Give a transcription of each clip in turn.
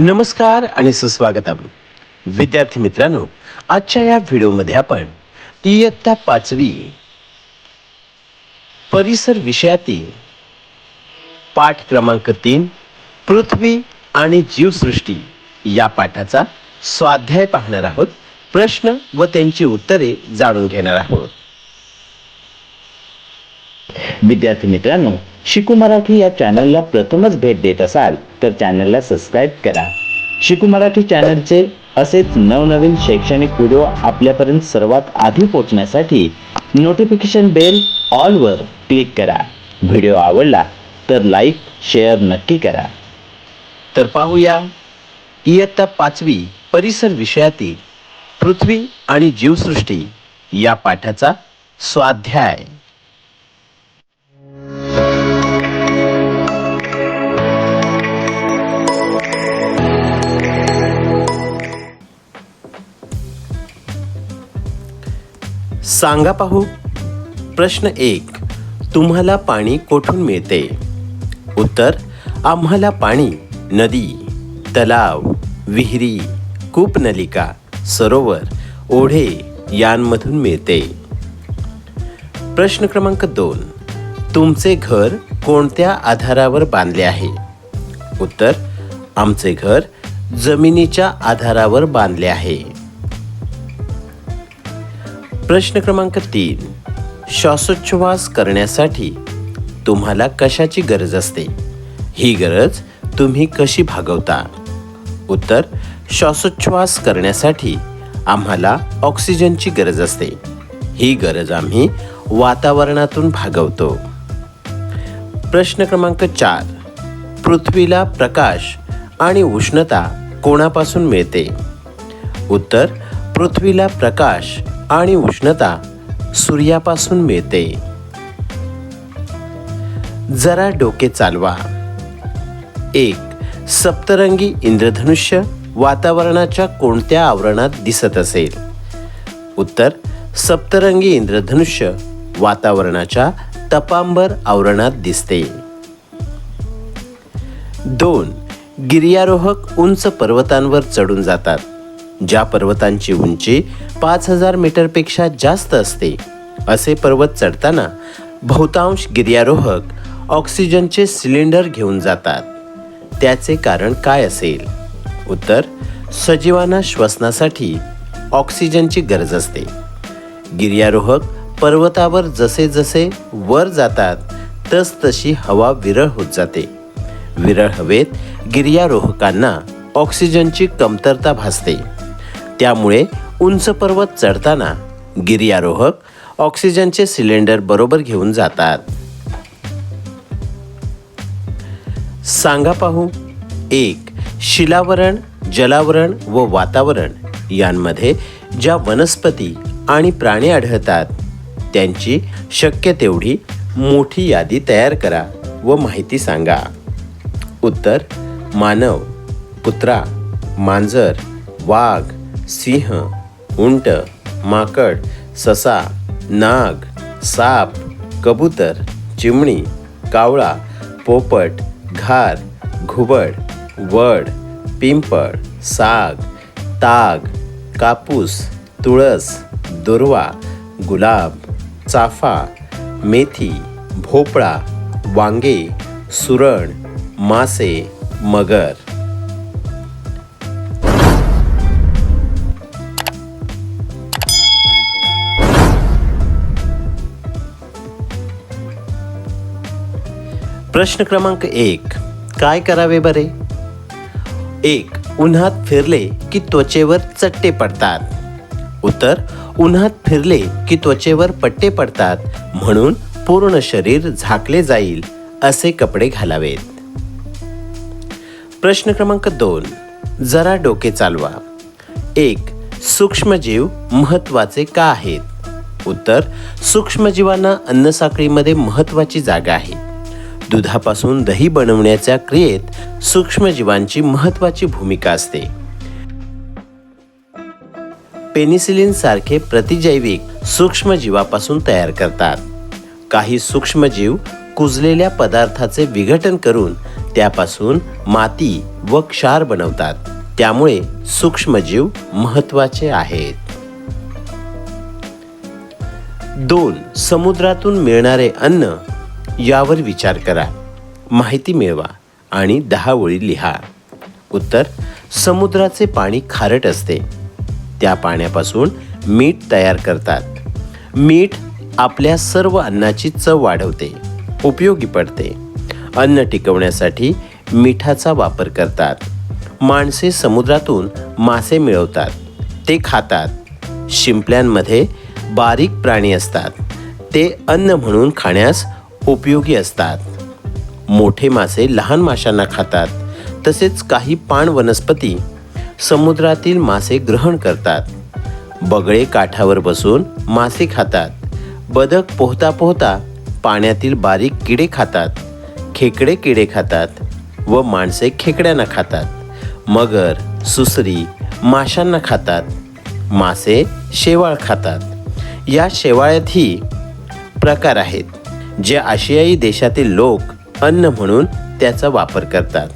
नमस्कार आणि सुस्वागतम. विद्यार्थी मित्रांनो आजच्या या व्हिडिओमध्ये आपण इयत्ता पाचवी परिसर विषयातील पाठ क्रमांक तीन पृथ्वी आणि जीवसृष्टी या पाठाचा स्वाध्याय पाहणार आहोत. प्रश्न व त्यांची उत्तरे जाणून घेणार आहोत. विद्यार्थी मित्रांनो शिकू मराठी या चॅनलला प्रथमच भेट देत असाल तर चॅनलला सबस्क्राईब करा. शिकू मराठी चॅनलचे असेच नवनवीन शैक्षणिक व्हिडिओ आपल्यापर्यंत सर्वात आधी पोहोचण्यासाठी नोटिफिकेशन बेल ऑलवर क्लिक करा. व्हिडिओ आवडला तर लाईक शेअर नक्की करा. तर पाहूया इयत्ता पाचवी परिसर विषयातील पृथ्वी आणि जीवसृष्टी या पाठाचा स्वाध्याय. सांगा पाहू. प्रश्न एक तुम्हाला पाणी कोठून मिळते? उत्तर आम्हाला पाणी नदी तलाव विहिरी कूपनलिका सरोवर ओढे यांमधून मिळते. प्रश्न क्रमांक दोन तुमचे घर कोणत्या आधारावर बांधले आहे? उत्तर आमचे घर जमिनीच्या आधारावर बांधले आहे. प्रश्न क्रमांक तीन. श्वासोच्छ्वास करण्यासाठी तुम्हाला कशाची गरज असते? ही गरज तुम्ही कशी भागवता? उत्तर श्वासोच्छ्वास करण्यासाठी आम्हाला ऑक्सिजनची गरज असते. ही गरज आम्ही वातावरणातून भागवतो. प्रश्न क्रमांक चार. पृथ्वीला प्रकाश आणि उष्णता कोणापासून मिळते? उत्तर पृथ्वीला प्रकाश आणि उष्णता सूर्यापासून मिळते. जरा डोके चालवा. एक सप्तरंगी इंद्रधनुष्य वातावरणाच्या कोणत्या आवरणात दिसत असेल? उत्तर सप्तरंगी इंद्रधनुष्य वातावरणाच्या तपांबर आवरणात दिसते. दोन गिर्यारोहक उंच पर्वतांवर चढून जातात ज्या पर्वतांची उंची पाच हजार मीटरपेक्षा जास्त असते. असे पर्वत चढताना बहुतांश गिर्यारोहक ऑक्सिजनचे सिलेंडर घेऊन जातात. त्याचे कारण काय असेल? उत्तर सजीवांना श्वसनासाठी ऑक्सिजनची गरज असते. गिर्यारोहक पर्वतावर जसे जसे वर जातात तस तशी हवा विरळ होत जाते. विरळ हवेत गिर्यारोहकांना ऑक्सिजनची कमतरता भासते. त्यामुळे उंच पर्वत चढताना गिर्यारोहक ऑक्सिजनचे सिलेंडर बरोबर घेऊन जातात. सांगा पाहू एक शिलावरण जलावरण व वातावरण यांमध्ये ज्या वनस्पती आणि प्राणी आढळतात त्यांची शक्य तेवढी मोठी यादी तयार करा व माहिती सांगा. उत्तर मानव कुत्रा मांजर वाघ सिंह उंट माकड ससा नाग साप कबूतर चिमणी कावळा पोपट घार घुबड वड पिंपळ साग ताग कापूस तुळस दुर्वा गुलाब चाफा मेथी भोपळा वांगे सुरण मासे मगर. प्रश्न क्रमांक एक. काय करावे बरे? एक उन्हात फिरले की त्वचेवर चट्टे पडतात. उत्तर उन्हात फिरले की त्वचेवर पट्टे पडतात. म्हणून पूर्ण शरीर झाकले जाईल असे कपडे घालावेत. प्रश्न क्रमांक दोन. जरा डोके चालवा. एक सूक्ष्मजीव महत्त्वाचे का आहेत? उत्तर सूक्ष्मजीवांना अन्नसाखळीमध्ये महत्वाची जागा आहे. दुधापासून दही बनवण्याच्या क्रियेत सूक्ष्मजीवांची महत्वाची भूमिका असते. पेनिसिलिन सारखे प्रतिजैविक सूक्ष्मजीवापासून तयार करतात. काही सूक्ष्मजीव कुजलेल्या पदार्थाचे विघटन करून त्यापासून माती व क्षार बनवतात. त्यामुळे सूक्ष्मजीव महत्त्वाचे आहेत. दोन समुद्रातून मिळणारे अन्न यावर विचार करा. माहिती मिळवा आणि दहा ओळी लिहा. उत्तर समुद्राचे पाणी खारट असते. त्या पाण्यापासून मीठ तयार करतात. मीठ आपल्या सर्व अन्नाची चव वाढवते उपयोगी पडते. अन्न टिकवण्यासाठी मिठाचा वापर करतात. माणसे समुद्रातून मासे मिळवतात. ते खातात. शिंपल्यांमध्ये बारीक प्राणी असतात. ते अन्न म्हणून खाण्यास उपयोगी असतात. मोठे मासे लहान माशांना खातात. तसेच काही पाण वनस्पती समुद्रातील मासे ग्रहण करतात. बगळे काठावर बसून मासे खातात. बदक पोहता पोहता पाण्यातील बारीक किडे खातात. खेकडे किडे खातात व माणसे खेकड्यांना खातात. मगर सुसरी माशांना खातात. मासे शेवाळ खातात. या शेवाळ्यातही प्रकार आहेत. जे आशियाई देशातील लोक अन्न म्हणून त्याचा वापर करतात.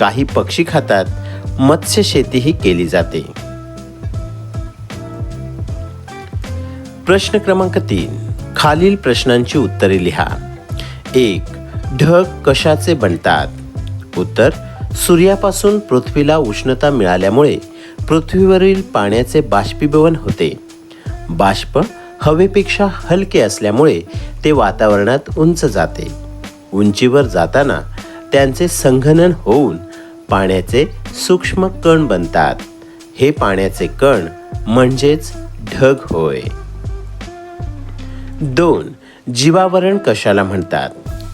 काही पक्षी खातात मत्स्य शेतीही केली जाते. प्रश्न क्रमांक तीन. खालील प्रश्नांची उत्तरे लिहा. एक ढग कशाचे बनतात? उत्तर सूर्यापासून पृथ्वीला उष्णता मिळाल्यामुळे पृथ्वीवरील पाण्याचे बाष्पीभवन होते. बाष्प हवेपेक्षा हलके असल्यामुळे ते वातावरणात उंच जाते. उंचीवर जाताना त्यांचे संघनन होऊन पाण्याचे सूक्ष्म कण बनतात. हे पाण्याचे कण म्हणजेच ढग होय. दोन जीवावरण कशाला म्हणतात?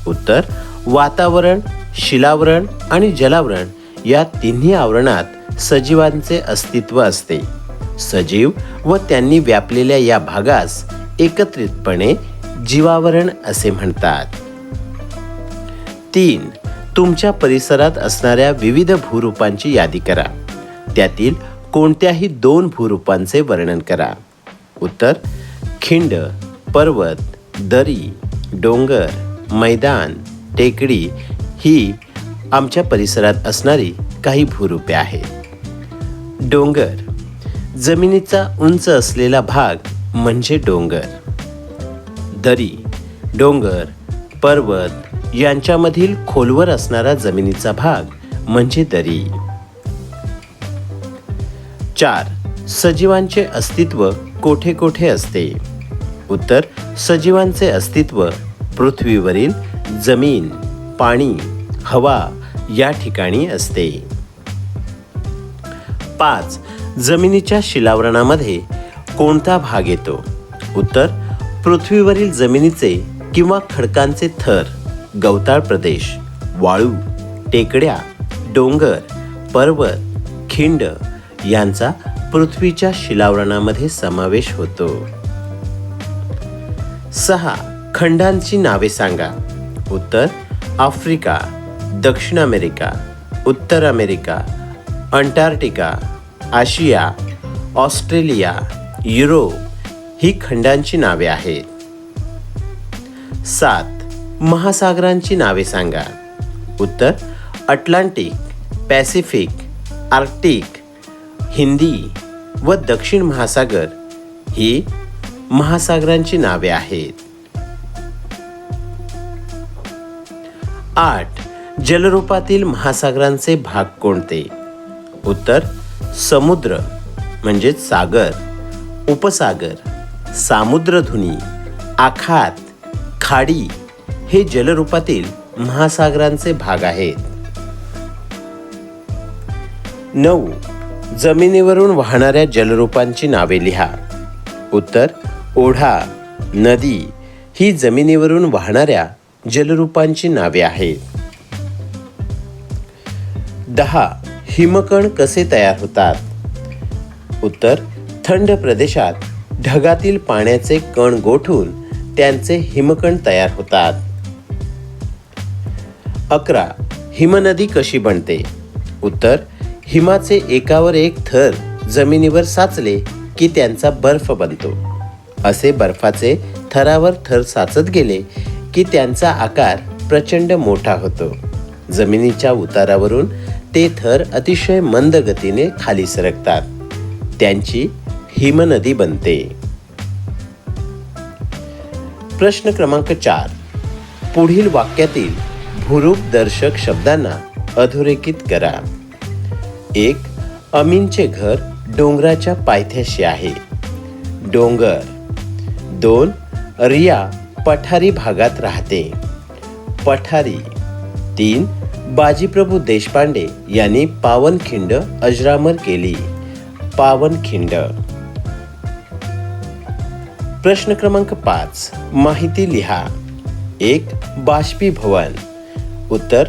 उत्तर वातावरण शिलावरण आणि जलावरण या तिन्ही आवरणात सजीवांचे अस्तित्व असते. सजीव व त्यांनी व्यापलेल्या या भागास एकत्रितपणे जीवावरण असे म्हणतात. तीन तुमच्या परिसरात असणाऱ्या विविध भूरूपांची यादी करा. त्यातील कोणत्याही दोन भूरूपांचे वर्णन करा. उत्तर खिंड पर्वत दरी डोंगर मैदान टेकडी ही आमच्या परिसरात असणारी काही भूरूपे आहेत. डोंगर जमिनीचा उंच असलेला भाग म्हणजे डोंगर. दरी डोंगर पर्वत यांच्यामधील खोलवर असणारा जमिनीचा भाग म्हणजे दरी. चार सजीवांचे अस्तित्व कोठे कोठे असते? उत्तर सजीवांचे अस्तित्व पृथ्वीवरील जमीन पाणी हवा या ठिकाणी असते. पाच जमिनीच्या शिलावरणामध्ये कोणता भाग येतो? उत्तर पृथ्वीवरील जमिनीचे किंवा खडकांचे थर गवताळ प्रदेश वाळू टेकड्या डोंगर पर्वत खिंड यांचा पृथ्वीच्या शिलावरणामध्ये समावेश होतो. सहा खंडांची नावे सांगा. उत्तर आफ्रिका दक्षिण अमेरिका उत्तर अमेरिका अंटार्क्टिका आशिया ऑस्ट्रेलिया युरोप ही खंडांची नावे आहेत. सात महासागरांची नावे सांगा. उत्तर अटलांटिक पॅसिफिक आर्क्टिक हिंदी व दक्षिण महासागर ही महासागरांची नावे आहेत. आठ जलरूपातील महासागरांचे भाग कोणते? उत्तर समुद्र म्हणजेच सागर उपसागर सामुद्रधुनी आखात खाडी हे जलरूपातील महासागरांचे भाग आहेत. नऊ. जमिनीवरून वाहणाऱ्या जलरूपांची नावे लिहा. उत्तर ओढा नदी ही जमिनीवरून वाहणाऱ्या जलरूपांची नावे आहेत. दहा. हिमकण कसे तयार होतात? उत्तर थंड प्रदेशात ढगातील पाण्याचे कण गोठून त्यांचे हिमकण तयार होतात. अकरा हिमनदी कशी बनते? उत्तर हिमाचे एकावर एक थर जमिनीवर साचले की त्यांचा बर्फ बनतो. असे बर्फाचे थरावर थर साचत गेले की त्यांचा आकार प्रचंड मोठा होतो. जमिनीच्या उतारावरून ते थर अतिशय मंद गतीने खाली सरकतात. त्यांची हिमनदी बनते. प्रश्न क्रमांक चार. पुढील वाक्यातील भुरूप दर्शक शब्दांना अधोरेखित करा. एक अमीनचे घर डोंगराच्या पायथ्याशी आहे. डोंगर. दोन रिया पठारी भागात राहते. पठारी. तीन बाजीप्रभू देशपांडे यांनी पावनखिंड अजरामर केली. पावनखिंड. प्रश्न क्रमांक पाच. माहिती लिहा. एक बाष्पीभवन. उत्तर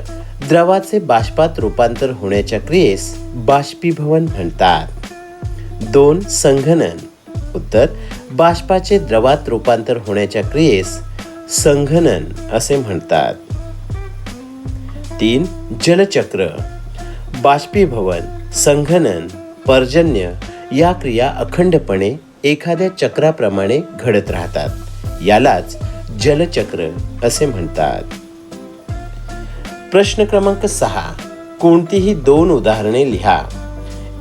द्रवाचे बाष्पात रूपांतर होण्याच्या क्रियेस बाष्पीभवन म्हणतात. दोन संघनन. उत्तर बाष्पाचे द्रवात रूपांतर होण्याच्या क्रियेस संघनन असे म्हणतात. तीन जलचक्र बाष्पीभवन संघनन पर्जन्य या क्रिया अखंडपणे एखाद्या चक्राप्रमाणे घडत राहतात. यालाच जलचक्र असे म्हणतात. प्रश्न क्रमांक सहा. कोणतीही दोन उदाहरणे लिहा.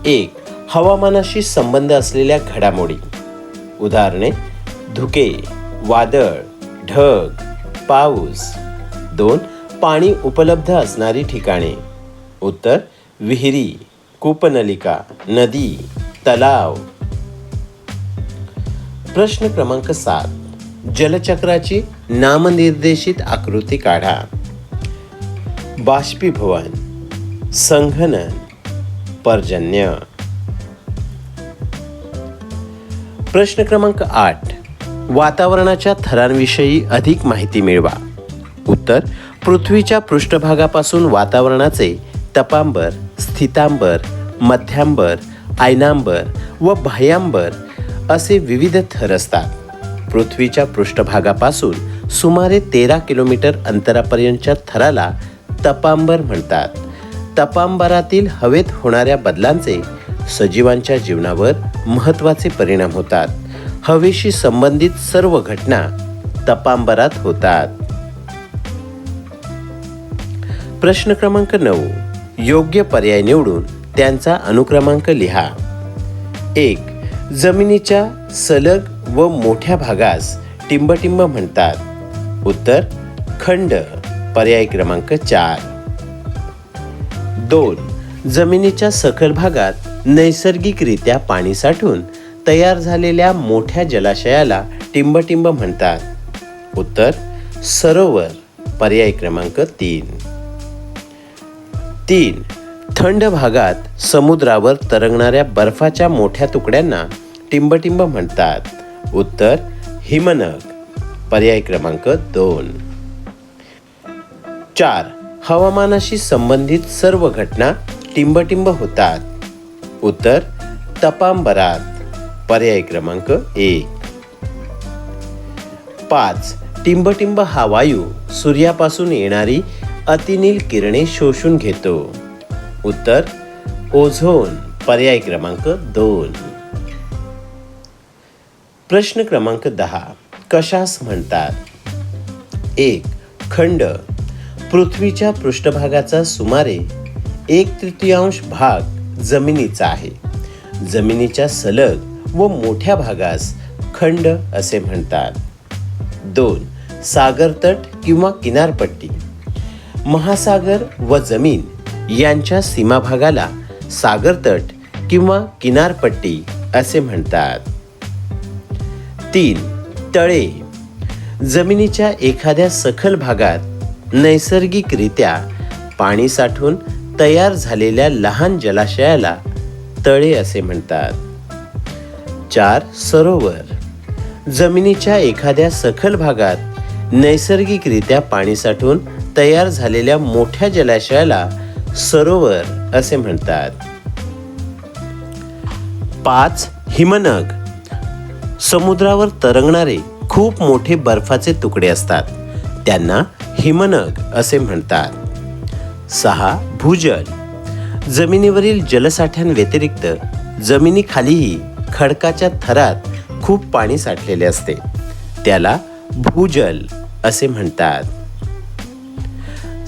एक हवामानाशी संबंध असलेल्या घडामोडी. उदाहरणे धुके वादळ ढग पाऊस. दोन पाणी उपलब्ध असणारी ठिकाणे. उत्तर विहिरी कूपनलिका नदी तलाव. प्रश्न क्रमांक सात. जलचक्राची नामनिर्देशित आकृती काढा. बाष्पीभवन संघनन पर्जन्य. प्रश्न क्रमांक आठ. वातावरणाच्या थरांविषयी अधिक माहिती मिळवा. उत्तर पृथ्वीच्या पृष्ठभागापासून वातावरणाचे तपांबर स्थितांबर मध्यांबर आयनांबर व बाह्यांबर असे विविध थर असतात. पृथ्वीच्या पृष्ठभागापासून सुमारे तेरा किलोमीटर अंतरापर्यंतच्या थराला तपांबर म्हणतात. तपांबरातील हवेत होणाऱ्या बदलांचे सजीवांच्या जीवनावर महत्त्वाचे परिणाम होतात. हवेशी संबंधित सर्व घटना तपांबरात होतात. प्रश्न क्रमांक नऊ. योग्य पर्याय निवडून त्यांचा अनुक्रमांक लिहा. एक जमिनीच्या सलग व मोठ्या भागास टिंबटिंब म्हणतात. उत्तर खंड पर्याय क्रमांक चार. दोन जमिनीच्या सखल भागात नैसर्गिकरित्या पाणी साठून तयार झालेल्या मोठ्या जलाशयाला टिंबटिंब म्हणतात. उत्तर सरोवर पर्याय क्रमांक तीन. तीन. थंड भागात समुद्रावर तरंगणाऱ्या बर्फाच्या मोठ्या तुकड्यांना टिंबटिंब म्हणतात. उत्तर हिमनग. पर्याय क्रमांक दोन. चार. हवामानाशी संबंधित सर्व घटना टिंबटिंब होतात. उत्तर तपांबरात. पर्याय क्रमांक एक. पाच. टिंबटिंब हा वायू सूर्यापासून येणारी अतिनील किरणे शोषून घेतो. उत्तर ओझोन पर्याय क्रमांक दोन. प्रश्न क्रमांक दहा कशास म्हणतात? एक खंड. पृथ्वीच्या पृष्ठभागाचा सुमारे एक तृतीयांश भाग जमिनीचा आहे. जमिनीच्या सलग व मोठ्या भागास खंड असे म्हणतात. दोन सागरतट किंवा किनारपट्टी. महासागर व जमीन यांच्या सीमाभागाला सागरतट किंवा किनारपट्टी असे म्हणतात. तीन तळे. जमिनीच्या एखाद्या सखल भागात नैसर्गिकरित्या पाणी साठून तयार झालेल्या लहान जलाशयाला तळे असे म्हणतात. चार सरोवर. जमिनीच्या एखाद्या सखल भागात नैसर्गिकरित्या पाणी साठून तयार झालेल्या मोठ्या जलाशयाला सरोवर असे म्हणतात. पाच हिमनग. समुद्रावर तरंगणारे खूप मोठे बर्फाचे तुकडे असतात. त्यांना हिमनग असे म्हणतात. सहा भूजल. जमिनीवरील जलसाठ्यांव्यतिरिक्त जमिनीखालीही खडकाच्या थरात खूप पाणी साठलेले असते. त्याला भूजल असे म्हणतात.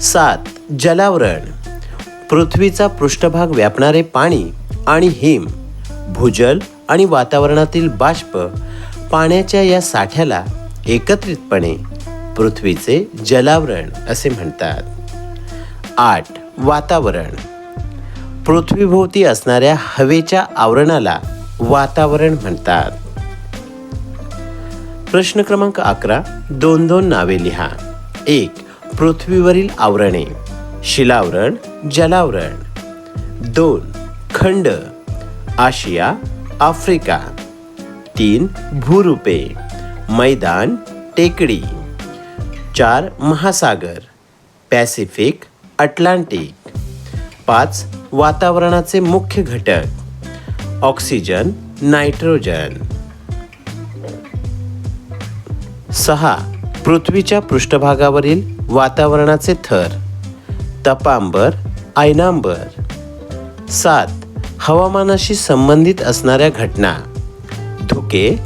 सात जलावरण. पृथ्वीचा पृष्ठभाग व्यापणारे पाणी आणि हिम भूजल आणि वातावरणातील बाष्प पाण्याच्या या साठ्याला एकत्रितपणे पृथ्वीचे जलावरण असे म्हणतात. आठ वातावरण. पृथ्वीभोवती असणाऱ्या हवेच्या आवरणाला वातावरण म्हणतात. प्रश्न क्रमांक अकरा दोन दोन नावे लिहा. एक पृथ्वीवरील आवरणे. शिलावरण जलावरण. दोन खंड. आशिया आफ्रिका. तीन भूरूपे. मैदान टेकडी. चार महासागर. Pacific Atlantic. पाच वातावरणाचे मुख्य घटक. Oxygen nitrogen. सहा पृथ्वीच्या पृष्ठभागावरील वातावरणाचे थर. तपांबर आयनांबर. सात हवामानाशी संबंधित असणाऱ्या घटना. धुके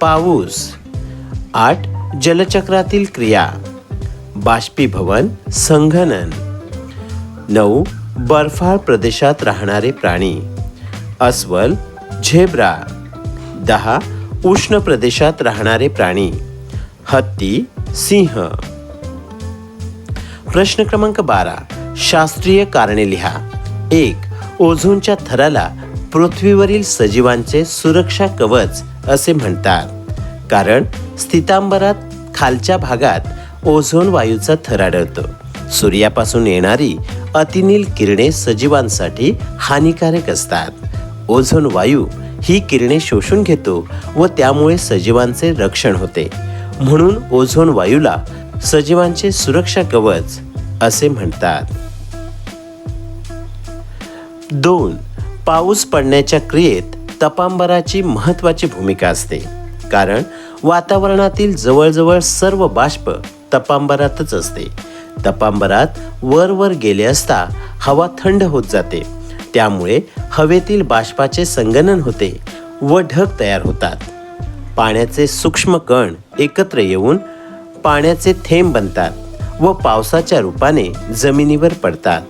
पाऊस. आठ जलचक्रातील क्रिया. बाष्पीभवन संघनन. नऊ बर्फाळ प्रदेशात राहणारे प्राणी. अस्वल झेब्रा. दहा उष्ण प्रदेशात राहणारे प्राणी. हत्ती सिंह. प्रश्न क्रमांक बारा. शास्त्रीय कारणे लिहा. एक ओझोनच्या थराला पृथ्वीवरील सजीवांचे सुरक्षा कवच असे म्हणतात. कारण स्थितांबरात खालच्या भागात ओझोन वायूचा थर आढळतो. सूर्यापासून येणारी अतिनील किरणे सजीवांसाठी हानिकारक असतात. ओझोन वायू ही किरणे शोषून घेतो व त्यामुळे सजीवांचे रक्षण होते. म्हणून ओझोन वायूला सजीवांचे सुरक्षा कवच असे म्हणतात. दोन पाऊस पडण्याच्या क्रियेत तपांबराची महत्वाची भूमिका असते. कारण वातावरणातील जवळजवळ सर्व बाष्प तपांबरातच असते. तपांबरात वर वर गेले असता हवा थंड होत जाते. त्यामुळे हवेतील बाष्पाचे संगनन होते व ढग तयार होतात. पाण्याचे सूक्ष्म कण एकत्र येऊन पाण्याचे थेंब बनतात व पावसाच्या रूपाने जमिनीवर पडतात.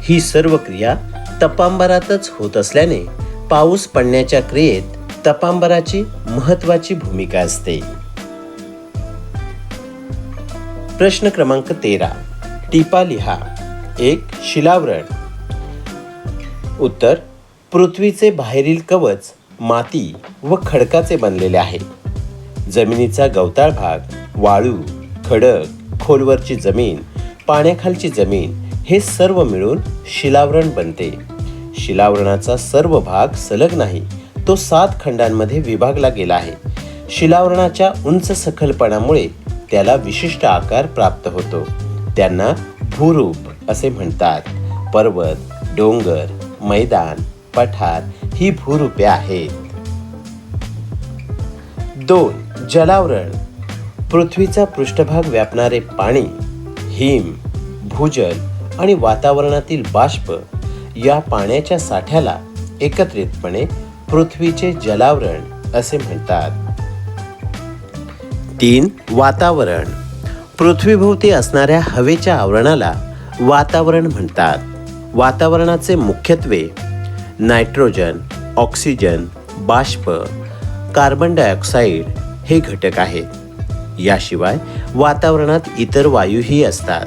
ही सर्व क्रिया तपांबरातच होत असल्याने पाऊस पडण्याच्या क्रियेत तपांबराची महत्वाची भूमिका असते. प्रश्न क्रमांक तेरा. टिपा लिहा. एक शिलावरण. उत्तर पृथ्वीचे बाहेरील कवच माती व खडकाचे बनलेले आहे जमिनीचा गवताळ भाग वाळू खडक खोलवरची जमीन पाण्याखालची जमीन हे सर्व मिळून शिलावरण बनते. शिलावरणाचा सर्व भाग सलग नाही तो सात खंडांमध्ये विभागला गेला आहे. शिलावरणाच्या उंच सखलपणामुळे त्याला विशिष्ट आकार प्राप्त होतो. त्यांना भूरूप असे म्हणतात. पर्वत डोंगर मैदान पठार ही भूरूपे आहेत. दोन जलावरण. पृथ्वीचा पृष्ठभाग व्यापणारे पाणी हिम भूजल आणि वातावरणातील बाष्प या पाण्याच्या साठ्याला एकत्रितपणे पृथ्वीचे जलावरण असे म्हणतात. तीन वातावरण. पृथ्वीभोवती असणाऱ्या हवेच्या आवरणाला वातावरण म्हणतात. वातावरणाचे मुख्यत्वे नायट्रोजन ऑक्सिजन बाष्प कार्बन डायऑक्साईड हे घटक आहेत. याशिवाय वातावरणात इतर वायूही असतात.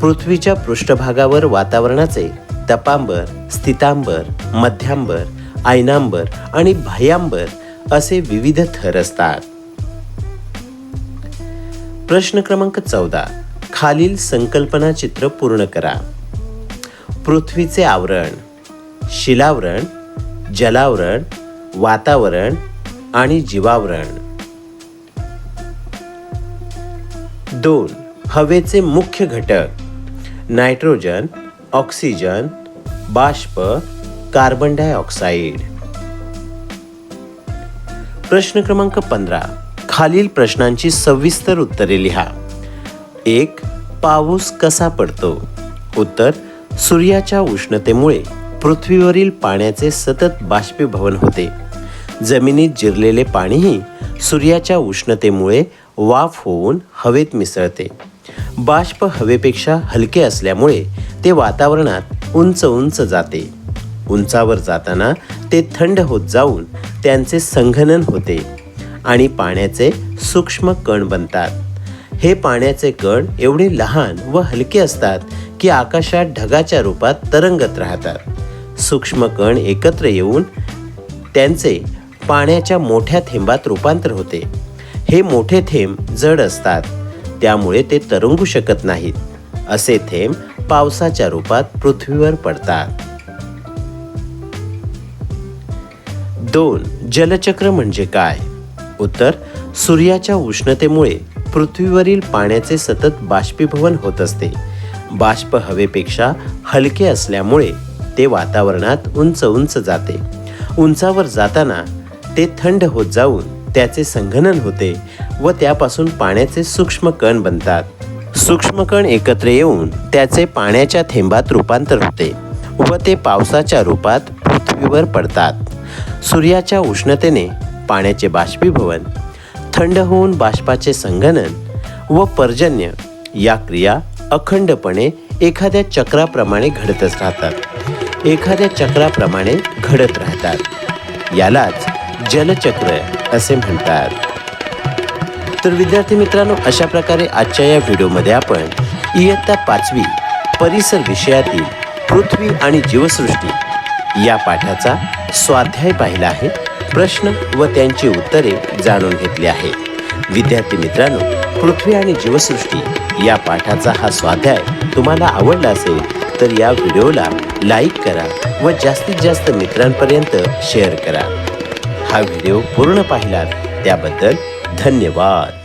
पृथ्वीच्या पृष्ठभागावर वातावरणाचे तपांबर स्थितांबर मध्यांबर आयनांबर आणि भयांबर असे विविध थर असतात. प्रश्न क्रमांक चौदा. खालील संकल्पना चित्र पूर्ण करा. पृथ्वीचे आवरण शिलावरण जलावरण वातावरण आणि जीवावरण. दोन हवेचे मुख्य घटक. नायट्रोजन ऑक्सिजन बाष्प कार्बन डायऑक्साईड. प्रश्न क्रमांक पंधरा. खालील प्रश्नांची सविस्तर उत्तरे लिहा. एक पाऊस कसा पडतो? उत्तर सूर्याच्या उष्णतेमुळे. पृथ्वीवरील पाण्याचे सतत बाष्पीभवन होते. जमिनीत जिरलेले पाणीही सूर्याच्या उष्णतेमुळे वाफ होऊन हवेत मिसळते. बाष्प हवेपेक्षा हलके असल्यामुळे ते वातावरणात उंच उंच जाते. उंचावर जाताना ते थंड होत जाऊन त्यांचे संघनन होते आणि पाण्याचे सूक्ष्म कण बनतात. हे पाण्याचे कण एवढे लहान व हलके असतात की आकाशात ढगाच्या रूपात तरंगत राहतात. सूक्ष्म कण एकत्र येऊन त्यांचे पाण्याच्या मोठ्या थेंबात रूपांतर होते. हे मोठे थेंब जड असतात. त्यामुळे ते तरंगू शकत नाहीत. असे थेंब पावसाच्या रूपात पृथ्वीवर पडतात. दोन जलचक्र म्हणजे काय? उत्तर सूर्याच्या उष्णतेमुळे पृथ्वीवरील पाण्याचे सतत बाष्पीभवन होत असते. बाष्प हवेपेक्षा हलके असल्यामुळे ते वातावरणात उंच उंच जाते. उंचावर जाताना ते थंड होत जाऊन त्याचे संघनन होते व त्यापासून पाण्याचे सूक्ष्म कण बनतात. सूक्ष्म कण एकत्र येऊन त्याचे पाण्याच्या थेंबात रूपांतर होते व ते पावसाच्या रूपात पृथ्वीवर पडतात. सूर्याच्या उष्णतेने पाण्याचे बाष्पीभवन थंड होऊन बाष्पाचे संघनन व पर्जन्य या क्रिया अखंडपणे एखाद्या चक्राप्रमाणे घडतच राहतात. एखाद्या चक्राप्रमाणे घडत राहतात. यालाच जलचक्र असे म्हणतात. तर विद्यार्थी मित्रांनो अशा प्रकारे आजच्या या व्हिडिओमध्ये आपण इयत्ता पाचवी परिसर विषयातील पृथ्वी आणि जीवसृष्टी या पाठाचा स्वाध्याय पाहिला आहे. प्रश्न व त्यांची उत्तरे जाणून घेतली आहे. विद्यार्थी मित्रांनो पृथ्वी आणि जीवसृष्टी या पाठाचा हा स्वाध्याय तुम्हाला आवडला असेल तर या व्हिडिओला लाईक करा व जास्तीत जास्त मित्रांपर्यंत शेअर करा. हा व्हिडिओ पूर्ण पाहिलात त्याबद्दल धन्यवाद.